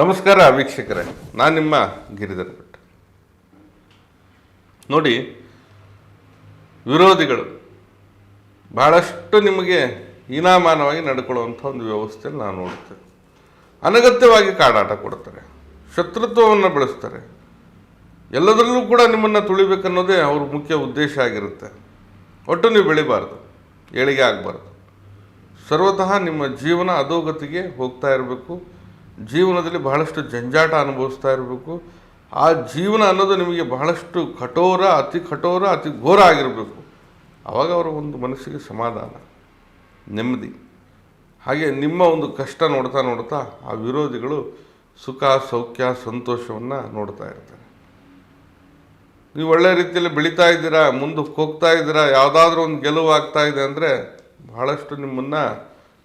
ನಮಸ್ಕಾರ ವೀಕ್ಷಕರೇ, ನಾನು ನಿಮ್ಮ ಗಿರಿಧರ್ ಭಟ್. ನೋಡಿ, ವಿರೋಧಿಗಳು ಬಹಳಷ್ಟು ನಿಮಗೆ ಹೀನಾಮಾನವಾಗಿ ನಡ್ಕೊಳ್ಳುವಂಥ ಒಂದು ವ್ಯವಸ್ಥೆಯಲ್ಲಿ ನಾನು ನೋಡ್ತೇವೆ ಅನಗತ್ಯವಾಗಿ ಕಾಡಾಟ ಕೊಡ್ತಾರೆ, ಶತ್ರುತ್ವವನ್ನು ಬೆಳೆಸ್ತಾರೆ. ಎಲ್ಲದರಲ್ಲೂ ಕೂಡ ನಿಮ್ಮನ್ನು ತುಳಿಬೇಕನ್ನೋದೇ ಅವ್ರ ಮುಖ್ಯ ಉದ್ದೇಶ ಆಗಿರುತ್ತೆ. ಒಟ್ಟು ನೀವು ಬೆಳಿಬಾರ್ದು, ಏಳಿಗೆ ಆಗಬಾರ್ದು. ಸರ್ವತಃ ನಿಮ್ಮ ಜೀವನ ಅಧೋಗತಿಗೆ ಹೋಗ್ತಾ ಇರಬೇಕು. ಜೀವನದಲ್ಲಿ ಬಹಳಷ್ಟು ಜಂಜಾಟ ಅನುಭವಿಸ್ತಾ ಇರಬೇಕು. ಆ ಜೀವನ ಅನ್ನೋದು ನಿಮಗೆ ಬಹಳಷ್ಟು ಕಠೋರ, ಅತಿ ಕಠೋರ, ಅತಿ ಘೋರ ಆಗಿರಬೇಕು. ಆವಾಗ ಅವರ ಒಂದು ಮನಸ್ಸಿಗೆ ಸಮಾಧಾನ, ನೆಮ್ಮದಿ. ಹಾಗೆ ನಿಮ್ಮ ಒಂದು ಕಷ್ಟ ನೋಡ್ತಾ ನೋಡ್ತಾ ಆ ವಿರೋಧಿಗಳು ಸುಖ, ಸೌಖ್ಯ, ಸಂತೋಷವನ್ನು ನೋಡ್ತಾ ಇರ್ತಾರೆ. ನೀವು ಒಳ್ಳೆ ರೀತಿಯಲ್ಲಿ ಬೆಳೀತಾ ಇದ್ದೀರಾ, ಮುಂದಕ್ಕೆ ಹೋಗ್ತಾ ಇದ್ದೀರಾ, ಯಾವುದಾದ್ರೂ ಒಂದು ಗೆಲುವು ಆಗ್ತಾ ಇದೆ ಅಂದರೆ ಬಹಳಷ್ಟು ನಿಮ್ಮನ್ನು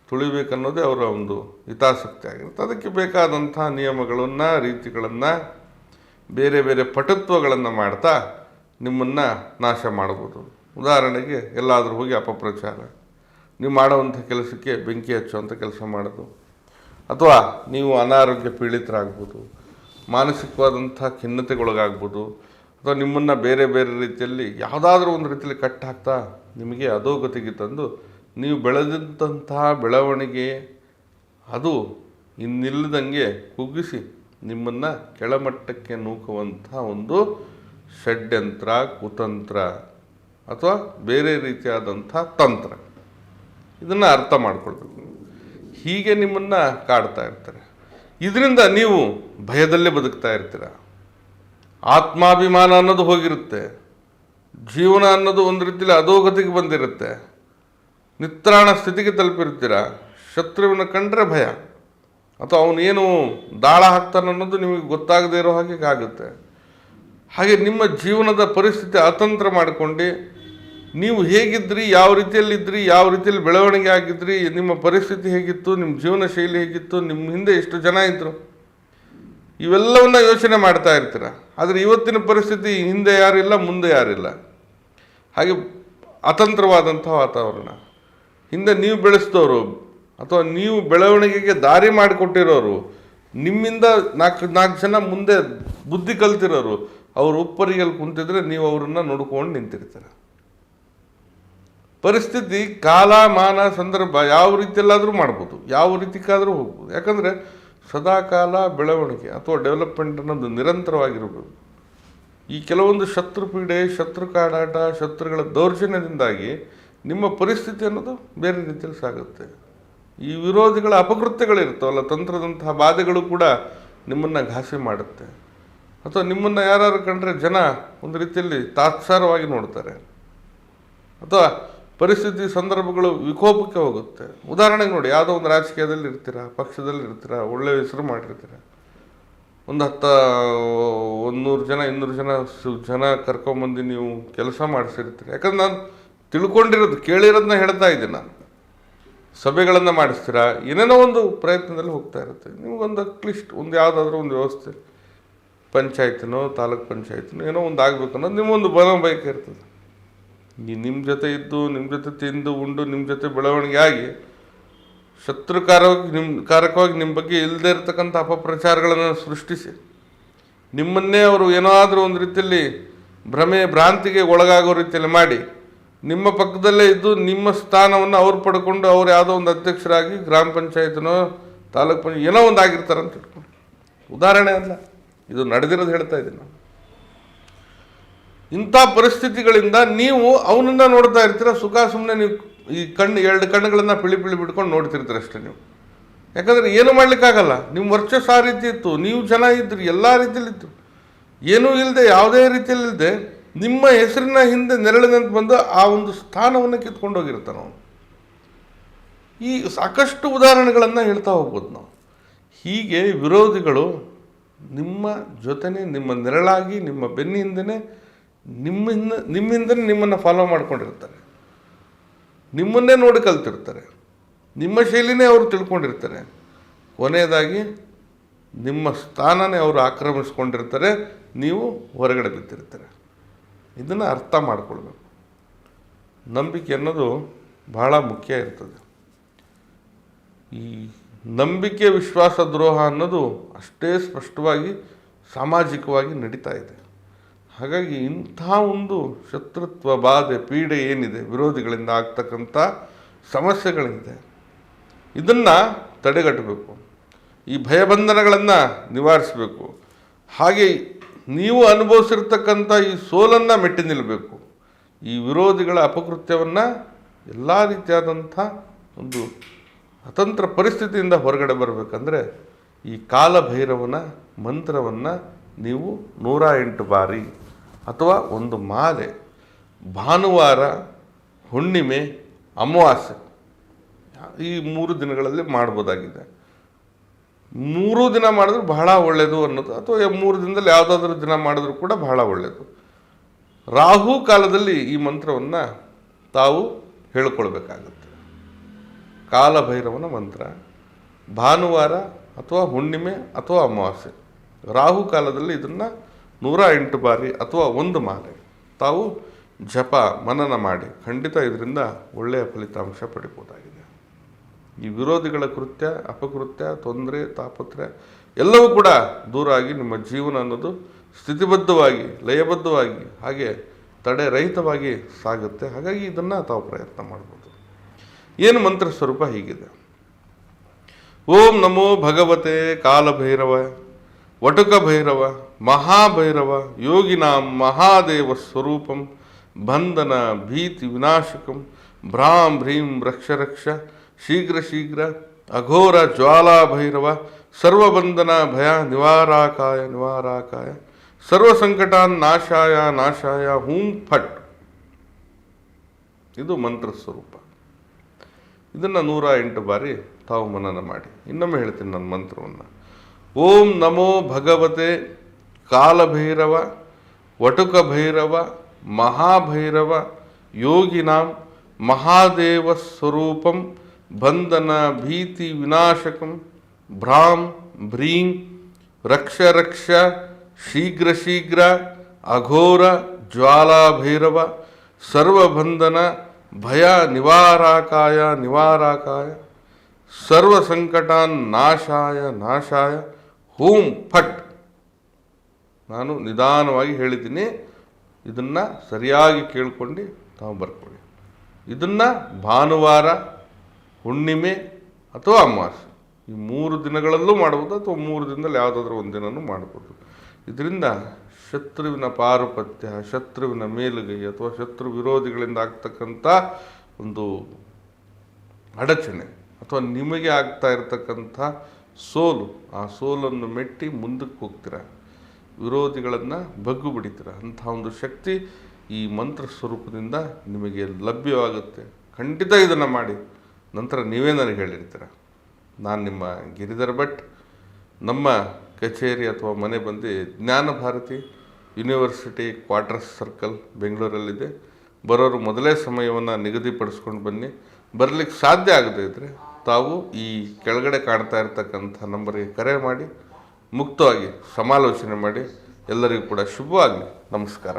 ತುಳಿಬೇಕನ್ನೋದೇ ಅವರ ಒಂದು ಹಿತಾಸಕ್ತಿ ಆಗಿರುತ್ತೆ. ಅದಕ್ಕೆ ಬೇಕಾದಂಥ ನಿಯಮಗಳನ್ನು, ರೀತಿಗಳನ್ನು ಬೇರೆ ಬೇರೆ ಪಟುತ್ವಗಳನ್ನು ಮಾಡ್ತಾ ನಿಮ್ಮನ್ನು ನಾಶ ಮಾಡ್ಬೋದು. ಉದಾಹರಣೆಗೆ ಎಲ್ಲಾದರೂ ಹೋಗಿ ಅಪಪ್ರಚಾರ. ನೀವು ಮಾಡುವಂಥ ಕೆಲಸಕ್ಕೆ ಬೆಂಕಿ ಹಚ್ಚುವಂಥ ಕೆಲಸ ಮಾಡೋದು. ಅಥವಾ ನೀವು ಅನಾರೋಗ್ಯ ಪೀಡಿತರಾಗ್ಬೋದು. ಮಾನಸಿಕವಾದಂಥ ಖಿನ್ನತೆಗೊಳಗಾಗ್ಬೋದು. ಅಥವಾ ನಿಮ್ಮನ್ನು ಬೇರೆ ಬೇರೆ ರೀತಿಯಲ್ಲಿ ಯಾವುದಾದ್ರೂ ಒಂದು ರೀತಿಯಲ್ಲಿ ಕಟ್ ಹಾಕ್ತಾ ನಿಮಗೆ ಅಧೋಗತಿಗೆ ತಂದು ನೀವು ಬೆಳೆದಂತಹ ಬೆಳವಣಿಗೆ ಅದು ಇನ್ನಿಲ್ಲದಂಗೆ ಕುಗ್ಗಿಸಿ ನಿಮ್ಮನ್ನು ಕೆಳಮಟ್ಟಕ್ಕೆ ನೂಕುವಂಥ ಒಂದು ಷಡ್ಯಂತ್ರ, ಕುತಂತ್ರ ಅಥವಾ ಬೇರೆ ರೀತಿಯಾದಂಥ ತಂತ್ರ. ಇದನ್ನು ಅರ್ಥ ಮಾಡ್ಕೊಳ್ಬೇಕು. ಹೀಗೆ ನಿಮ್ಮನ್ನು ಕಾಡ್ತಾ ಇರ್ತಾರೆ. ಇದರಿಂದ ನೀವು ಭಯದಲ್ಲೇ ಬದುಕ್ತಾ ಇರ್ತೀರ? ಆತ್ಮಾಭಿಮಾನ ಅನ್ನೋದು ಹೋಗಿರುತ್ತೆ. ಜೀವನ ಅನ್ನೋದು ಒಂದು ರೀತಿಯಲ್ಲಿ ಅಧೋಗತಿಗೆ ಬಂದಿರುತ್ತೆ. ನಿತ್ರಾಣ ಸ್ಥಿತಿಗೆ ತಲುಪಿರ್ತೀರ? ಶತ್ರುವಿನ ಕಂಡ್ರೆ ಭಯ. ಅಥವಾ ಅವನೇನು ದಾಳ ಹಾಕ್ತಾನೆ ಅನ್ನೋದು ನಿಮಗೆ ಗೊತ್ತಾಗದೇ ಇರೋ ಹಾಗೆ ಆಗುತ್ತೆ. ಹಾಗೆ ನಿಮ್ಮ ಜೀವನದ ಪರಿಸ್ಥಿತಿ ಅತಂತ್ರ ಮಾಡಿಕೊಂಡು ನೀವು ಹೇಗಿದ್ರಿ, ಯಾವ ರೀತಿಯಲ್ಲಿದ್ದಿರಿ ಯಾವ ರೀತಿಯಲ್ಲಿ ಬೆಳವಣಿಗೆ ಆಗಿದ್ರಿ, ನಿಮ್ಮ ಪರಿಸ್ಥಿತಿ ಹೇಗಿತ್ತು, ನಿಮ್ಮ ಜೀವನ ಶೈಲಿ ಹೇಗಿತ್ತು, ನಿಮ್ಮ ಹಿಂದೆ ಎಷ್ಟು ಜನ ಇದ್ದರು ಇವೆಲ್ಲವನ್ನ ಯೋಚನೆ ಮಾಡ್ತಾ ಇರ್ತೀರ? ಆದರೆ ಇವತ್ತಿನ ಪರಿಸ್ಥಿತಿ ಹಿಂದೆ ಯಾರಿಲ್ಲ, ಮುಂದೆ ಯಾರಿಲ್ಲ. ಹಾಗೆ ಅತಂತ್ರವಾದಂಥ ವಾತಾವರಣ. ಹಿಂದೆ ನೀವು ಬೆಳೆಸಿದವರು ಅಥವಾ ನೀವು ಬೆಳವಣಿಗೆಗೆ ದಾರಿ ಮಾಡಿಕೊಟ್ಟಿರೋರು, ನಿಮ್ಮಿಂದ ನಾಲ್ಕು ನಾಲ್ಕು ಜನ ಮುಂದೆ ಬುದ್ಧಿ ಕಲ್ತಿರೋರು, ಅವರು ಉಪ್ಪರಿಗೆಲ್ಲಿ ಕುಂತಿದ್ರೆ ನೀವು ಅವರನ್ನು ನೋಡ್ಕೊಂಡು ನಿಂತಿರ್ತಾರೆ. ಪರಿಸ್ಥಿತಿ ಕಾಲ ಮಾನ ಸಂದರ್ಭ ಯಾವ ರೀತಿಯಲ್ಲಾದರೂ ಮಾಡ್ಬೋದು, ಯಾವ ರೀತಿಗಾದರೂ ಹೋಗ್ಬೋದು. ಯಾಕಂದರೆ ಸದಾಕಾಲ ಬೆಳವಣಿಗೆ ಅಥವಾ ಡೆವಲಪ್ಮೆಂಟ್ ಅನ್ನೋದು ನಿರಂತರವಾಗಿರಬೇಕು ಈ ಕೆಲವೊಂದು ಶತ್ರು ಪೀಡೆ ಶತ್ರು ಕಾಡಾಟ ಶತ್ರುಗಳ ದೌರ್ಜನ್ಯದಿಂದಾಗಿ ನಿಮ್ಮ ಪರಿಸ್ಥಿತಿ ಅನ್ನೋದು ಬೇರೆ ರೀತಿಯಲ್ಲಿ ಸಾಗುತ್ತೆ. ಈ ವಿರೋಧಿಗಳ ಅಪಕೃತ್ಯಗಳಿರ್ತಾವಲ್ಲ ತಂತ್ರದಂತಹ ಬಾಧೆಗಳು ಕೂಡ ನಿಮ್ಮನ್ನು ಘಾಸಿ ಮಾಡುತ್ತೆ. ಅಥವಾ ನಿಮ್ಮನ್ನು ಯಾರು ಕಂಡ್ರೆ ಜನ ಒಂದು ರೀತಿಯಲ್ಲಿ ತಾತ್ಸಾರವಾಗಿ ನೋಡ್ತಾರೆ. ಅಥವಾ ಪರಿಸ್ಥಿತಿ ಸಂದರ್ಭಗಳು ವಿಕೋಪಕ್ಕೆ ಹೋಗುತ್ತೆ. ಉದಾಹರಣೆಗೆ ನೋಡಿ, ಯಾವುದೋ ಒಂದು ರಾಜಕೀಯದಲ್ಲಿ ಇರ್ತೀರ, ಪಕ್ಷದಲ್ಲಿ ಇರ್ತೀರ ಒಳ್ಳೆಯ ಹೆಸರು ಮಾಡಿರ್ತೀರ. ಒಂದು ಹತ್ತು, ಒಂದು ನೂರು ಜನ, ಇನ್ನೂರು ಜನ ಜನ ಕರ್ಕೊಂಬಂದು ನೀವು ಕೆಲಸ ಮಾಡಿಸಿರ್ತೀರಿ. ಯಾಕಂದ್ರೆ ನಾನು ತಿಳ್ಕೊಂಡಿರೋದು, ಕೇಳಿರೋದನ್ನ ಹೇಳ್ತಾ ಇದ್ದೀನಿ ನಾನು. ಸಭೆಗಳನ್ನು ಮಾಡಿಸ್ತೀರಾ? ಏನೇನೋ ಒಂದು ಪ್ರಯತ್ನದಲ್ಲಿ ಹೋಗ್ತಾ ಇರುತ್ತೆ. ನಿಮಗೊಂದು ಅಟ್ಲೀಸ್ಟ್ ಒಂದು ಯಾವುದಾದ್ರೂ ಒಂದು ವ್ಯವಸ್ಥೆ. ಪಂಚಾಯತ್ನೋ, ತಾಲೂಕ್ ಪಂಚಾಯತ್ನೋ, ಏನೋ ಒಂದು ಆಗಬೇಕು ಅನ್ನೋದು ನಿಮ್ಮೊಂದು ಬಲ ಬಯಕೆ ಇರ್ತದೆ ನಿಮ್ಮ ಜೊತೆ ಇದ್ದು ನಿಮ್ಮ ಜೊತೆ ತಿಂದು, ಉಂಡು ನಿಮ್ಮ ಜೊತೆ ಬೆಳವಣಿಗೆ ಆಗಿ ಶತ್ರುಕಾರವಾಗಿ ನಿಮ್ಮ ಕಾರಕವಾಗಿ ನಿಮ್ಮ ಬಗ್ಗೆ ಇಲ್ಲದೇ ಇರತಕ್ಕಂಥ ಅಪಪ್ರಚಾರಗಳನ್ನು ಸೃಷ್ಟಿಸಿ, ನಿಮ್ಮನ್ನೇ ಅವರು ಏನಾದರೂ ಒಂದು ರೀತಿಯಲ್ಲಿ ಭ್ರಮೆ, ಭ್ರಾಂತಿಗೆ ಒಳಗಾಗೋ ರೀತಿಯಲ್ಲಿ ಮಾಡಿ ನಿಮ್ಮ ಪಕ್ಕದಲ್ಲೇ ಇದ್ದು ನಿಮ್ಮ ಸ್ಥಾನವನ್ನು ಅವ್ರು ಪಡ್ಕೊಂಡು ಅವ್ರು ಯಾವುದೋ ಒಂದು ಅಧ್ಯಕ್ಷರಾಗಿ ಗ್ರಾಮ ಪಂಚಾಯತ್ನೋ ತಾಲೂಕು ಪಂಚಾಯತ್ ಏನೋ ಒಂದು ಆಗಿರ್ತಾರೆ ಅಂತ ಇಟ್ಕೊಂಡು ಉದಾಹರಣೆ ಅಲ್ಲ, ಇದು ನಡೆದಿರೋದು ಹೇಳ್ತಾ ಇದ್ದೀನಿ ನಾನು. ಇಂಥ ಪರಿಸ್ಥಿತಿಗಳಿಂದ ನೀವು ಅವನನ್ನ ನೋಡ್ತಾ ಇರ್ತೀರ, ಸುಖ ಸುಮ್ಮನೆ ನೀವು ಈ ಕಣ್ಣು, ಎರಡು ಕಣ್ಣುಗಳನ್ನು ಪಿಳಿ ಪಿಳಿ ಬಿಟ್ಕೊಂಡು ನೋಡ್ತಿರ್ತೀರ ಅಷ್ಟೇ ನೀವು. ಯಾಕಂದರೆ ಏನು ಮಾಡಲಿಕ್ಕಾಗಲ್ಲ ನಿಮ್ಮ ವರ್ಚಸ್ಸು ಆ ರೀತಿ ಇತ್ತು, ನೀವು ಜನ ಎಲ್ಲ ರೀತಿಯಲ್ಲಿತ್ತು ಏನೂ ಇಲ್ಲದೆ ಯಾವುದೇ ರೀತಿಯಲ್ಲಿಲ್ಲದೆ ನಿಮ್ಮ ಹೆಸರಿನ ಹಿಂದೆ ನೆರಳಿನಂತ ಬಂದು ಆ ಒಂದು ಸ್ಥಾನವನ್ನು ಕಿತ್ಕೊಂಡು ಹೋಗಿರ್ತಾನೆ ಅವನು. ಈ ಸಾಕಷ್ಟು ಉದಾಹರಣೆಗಳನ್ನು ಹೇಳ್ತಾ ಹೋಗ್ಬೋದು ನಾವು. ಹೀಗೆ ವಿರೋಧಿಗಳು ನಿಮ್ಮ ಜೊತೆನೇ, ನಿಮ್ಮ ನೆರಳಾಗಿ, ನಿಮ್ಮ ಬೆನ್ನ ಹಿಂದೆನೇ ನಿಮ್ಮಿಂದ, ನಿಮ್ಮಿಂದನೇ ನಿಮ್ಮನ್ನು ಫಾಲೋ ಮಾಡ್ಕೊಂಡಿರ್ತಾರೆ. ನಿಮ್ಮನ್ನೇ ನೋಡಿ ಕಲ್ತಿರ್ತಾರೆ. ನಿಮ್ಮ ಶೈಲಿನೇ ಅವರು ತಿಳ್ಕೊಂಡಿರ್ತಾರೆ. ಕೊನೆಯದಾಗಿ ನಿಮ್ಮ ಸ್ಥಾನನೇ ಅವರು ಆಕ್ರಮಿಸ್ಕೊಂಡಿರ್ತಾರೆ. ನೀವು ಹೊರಗಡೆ ಬಿದ್ದಿರ್ತಾರೆ. ಇದನ್ನು ಅರ್ಥ ಮಾಡಿಕೊಳ್ಬೇಕು. ನಂಬಿಕೆ ಅನ್ನೋದು ಬಹಳ ಮುಖ್ಯ ಇರ್ತದೆ. ಈ ನಂಬಿಕೆ, ವಿಶ್ವಾಸ, ದ್ರೋಹ ಅನ್ನೋದು ಅಷ್ಟೇ ಸ್ಪಷ್ಟವಾಗಿ ಸಾಮಾಜಿಕವಾಗಿ ನಡೀತಾ ಇದೆ. ಹಾಗಾಗಿ ಇಂಥ ಒಂದು ಶತ್ರುತ್ವ ಬಾಧೆ, ಪೀಡೆ ಏನಿದೆ, ವಿರೋಧಿಗಳಿಂದ ಆಗ್ತಕ್ಕಂಥ ಸಮಸ್ಯೆಗಳಿದೆ. ಇದನ್ನು ತಡೆಗಟ್ಟಬೇಕು. ಈ ಭಯಬಂಧನಗಳನ್ನು ನಿವಾರಿಸಬೇಕು. ಹಾಗೆ ನೀವು ಅನುಭವಿಸಿರ್ತಕ್ಕಂಥ ಈ ಸೋಲನ್ನು ಮೆಟ್ಟಿ ನಿಲ್ಲಬೇಕು ಈ ವಿರೋಧಿಗಳ ಅಪಕೃತ್ಯವನ್ನು ಎಲ್ಲ ರೀತಿಯಾದಂಥ ಒಂದು ಅತಂತ್ರ ಪರಿಸ್ಥಿತಿಯಿಂದ ಹೊರಗಡೆ ಬರಬೇಕಂದ್ರೆ ಈ ಕಾಲಭೈರವನ ಮಂತ್ರವನ್ನು ನೀವು ನೂರ ಎಂಟು ಬಾರಿ ಅಥವಾ ಒಂದು ಮಾಲೆ ಭಾನುವಾರ, ಹುಣ್ಣಿಮೆ, ಅಮಾವಾಸ್ಯೆ ಈ ಮೂರು ದಿನಗಳಲ್ಲಿ ಮಾಡ್ಬೋದಾಗಿದೆ. ಮೂರು ದಿನ ಮಾಡಿದ್ರು ಬಹಳ ಒಳ್ಳೆಯದು ಅನ್ನೋದು. ಅಥವಾ ಮೂರು ದಿನದಲ್ಲಿ ಯಾವುದಾದ್ರೂ ದಿನ ಮಾಡಿದ್ರು ಕೂಡ ಬಹಳ ಒಳ್ಳೆಯದು ರಾಹು ಕಾಲದಲ್ಲಿ ಈ ಮಂತ್ರವನ್ನು ತಾವು ಹೇಳ್ಕೊಳ್ಬೇಕಾಗುತ್ತೆ. ಕಾಲಭೈರವನ ಮಂತ್ರ, ಭಾನುವಾರ ಅಥವಾ ಹುಣ್ಣಿಮೆ ಅಥವಾ ಅಮಾವಾಸ್ಯೆ. ರಾಹು ಕಾಲದಲ್ಲಿ ಇದನ್ನು ನೂರ ಎಂಟು ಬಾರಿ ಅಥವಾ ಒಂದು ಮಾಲೆ ತಾವು ಜಪ, ಮನನ ಮಾಡಿ ಖಂಡಿತ ಇದರಿಂದ ಒಳ್ಳೆಯ ಫಲಿತಾಂಶ ಪಡಿಬೋದಾಗಿದೆ. ಈ ವಿರೋಧಿಗಳ ಕೃತ್ಯ, ಅಪಕೃತ್ಯ, ತೊಂದರೆ ತಾಪತ್ರ ಎಲ್ಲವೂ ಕೂಡ ದೂರ ಆಗಿ ನಿಮ್ಮ ಜೀವನ ಅನ್ನೋದು ಸ್ಥಿತಿಬದ್ಧವಾಗಿ, ಲಯಬದ್ಧವಾಗಿ, ಹಾಗೆ ತಡೆರಹಿತವಾಗಿ ಸಾಗುತ್ತೆ. ಹಾಗಾಗಿ ಇದನ್ನು ತಾವು ಪ್ರಯತ್ನ ಮಾಡ್ಬೋದು. ಏನು ಮಂತ್ರ ಸ್ವರೂಪ ಹೀಗಿದೆ? ಓಂ ನಮೋ ಭಗವತೆ ಕಾಲಭೈರವ, ವಟುಕ ಭೈರವ, ಮಹಾಭೈರವ, ಯೋಗಿನಾಂ ಮಹಾದೇವ ಸ್ವರೂಪಂ, ಬಂಧನ ಭೀತಿ ವಿನಾಶಕಂ, ಭ್ರಾಂ ಭ್ರೀಂ ರಕ್ಷ ರಕ್ಷ ಶೀಘ್ರ ಶೀಘ್ರ ಅಘೋರ ಜ್ವಾಲಾ ಭೈರವ, ಸರ್ವಬಂಧನ ಭಯ ನಿವಾರಾಕಾಯ ನಿವಾರಾಕಾಯ, ಸರ್ವ ಸಂಕಟಾನ್ ನಾಶಾಯ ನಾಶಾಯ ಹೂಂ ಫಟ್. ಇದು ಮಂತ್ರ ಸ್ವರೂಪ. ಇದನ್ನು ನೂರ ಎಂಟು ಬಾರಿ ತಾವು ಮನನ ಮಾಡಿ. ಇನ್ನೊಮ್ಮೆ ಹೇಳ್ತೀನಿ ನನ್ನ ಮಂತ್ರವನ್ನು. ಓಂ ನಮೋ ಭಗವತೆ ಕಾಲಭೈರವ, ವಟುಕ ಭೈರವ, ಮಹಾಭೈರವ, ಯೋಗಿನಾಂ ಮಹಾದೇವ ಸ್ವರೂಪಂ ಬಂಧನ, ಭೀತಿ, ವಿನಾಶಕಂ, ಭ್ರಾಂ, ಭ್ರೀಂ, ರಕ್ಷ ರಕ್ಷ, ಶೀಘ್ರ ಶೀಘ್ರ, ಅಘೋರ, ಜ್ವಾಲಾಭೈರವ, ಸರ್ವಬಂಧನ, ಭಯ, ನಿವಾರಾಕಾಯ ನಿವಾರಾಕಾಯ ಸರ್ವ ಸಂಕಟಾನ್ ನಾಶಾಯ ನಾಶಾಯ, ಹೂಂ, ಫಟ್. ನಾನು ನಿಧಾನವಾಗಿ ಹೇಳಿದ್ದೀನಿ. ಇದನ್ನು ಸರಿಯಾಗಿ ಕೇಳ್ಕೊಂಡು ತಾವು ಬರ್ಕೊಳ್ಳಿ. ಇದನ್ನು ಭಾನುವಾರ ಹುಣ್ಣಿಮೆ ಅಥವಾ ಅಮಾವಾಸ್ಯೆ. ಈ ಮೂರು ದಿನಗಳಲ್ಲೂ ಮಾಡ್ಬೋದು ಅಥವಾ ಮೂರು ದಿನದಲ್ಲಿ ಯಾವುದಾದ್ರೂ ಒಂದು ದಿನವೂ ಮಾಡ್ಬೋದು. ಇದರಿಂದ ಶತ್ರುವಿನ ಪಾರುಪತ್ಯ, ಶತ್ರುವಿನ ಮೇಲುಗೈ ಅಥವಾ ಶತ್ರು ವಿರೋಧಿಗಳಿಂದ ಆಗ್ತಕ್ಕಂಥ ಒಂದು ಅಡಚಣೆ ಅಥವಾ ನಿಮಗೆ ಆಗ್ತಾ ಇರತಕ್ಕಂಥ ಸೋಲು, ಆ ಸೋಲನ್ನು ಮೆಟ್ಟಿ ಮುಂದಕ್ಕೆ ಹೋಗ್ತೀರ. ವಿರೋಧಿಗಳನ್ನು ಬಗ್ಗು ಬಿಡಿತೀರ. ಅಂಥ ಒಂದು ಶಕ್ತಿ ಈ ಮಂತ್ರ ಸ್ವರೂಪದಿಂದ ನಿಮಗೆ ಲಭ್ಯವಾಗುತ್ತೆ. ಖಂಡಿತ ಇದನ್ನು ಮಾಡಿ. ನಂತರ ನೀವೇ ನನಗೆ ಹೇಳಿರ್ತೀರ? ನಾನು ನಿಮ್ಮ ಗಿರಿಧರ್ ಭಟ್, ನಮ್ಮ ಕಚೇರಿ ಅಥವಾ ಮನೆ ಬಂದು Jnana Bharathi university quarters circle ಬೆಂಗಳೂರಲ್ಲಿದೆ. ಬರೋರು ಮೊದಲೇ ಸಮಯವನ್ನು ನಿಗದಿಪಡಿಸ್ಕೊಂಡು ಬನ್ನಿ. ಬರಲಿಕ್ಕೆ ಸಾಧ್ಯ ಆಗದೇ ಇದ್ದರೆ ತಾವು ಈ ಕೆಳಗಡೆ ಕಾಣ್ತಾ ಇರತಕ್ಕಂಥ ನಂಬರಿಗೆ ಕರೆ ಮಾಡಿ, ಮುಕ್ತವಾಗಿ ಸಮಾಲೋಚನೆ ಮಾಡಿ. ಎಲ್ಲರಿಗೂ ಕೂಡ ಶುಭವಾಗಲಿ. ನಮಸ್ಕಾರ.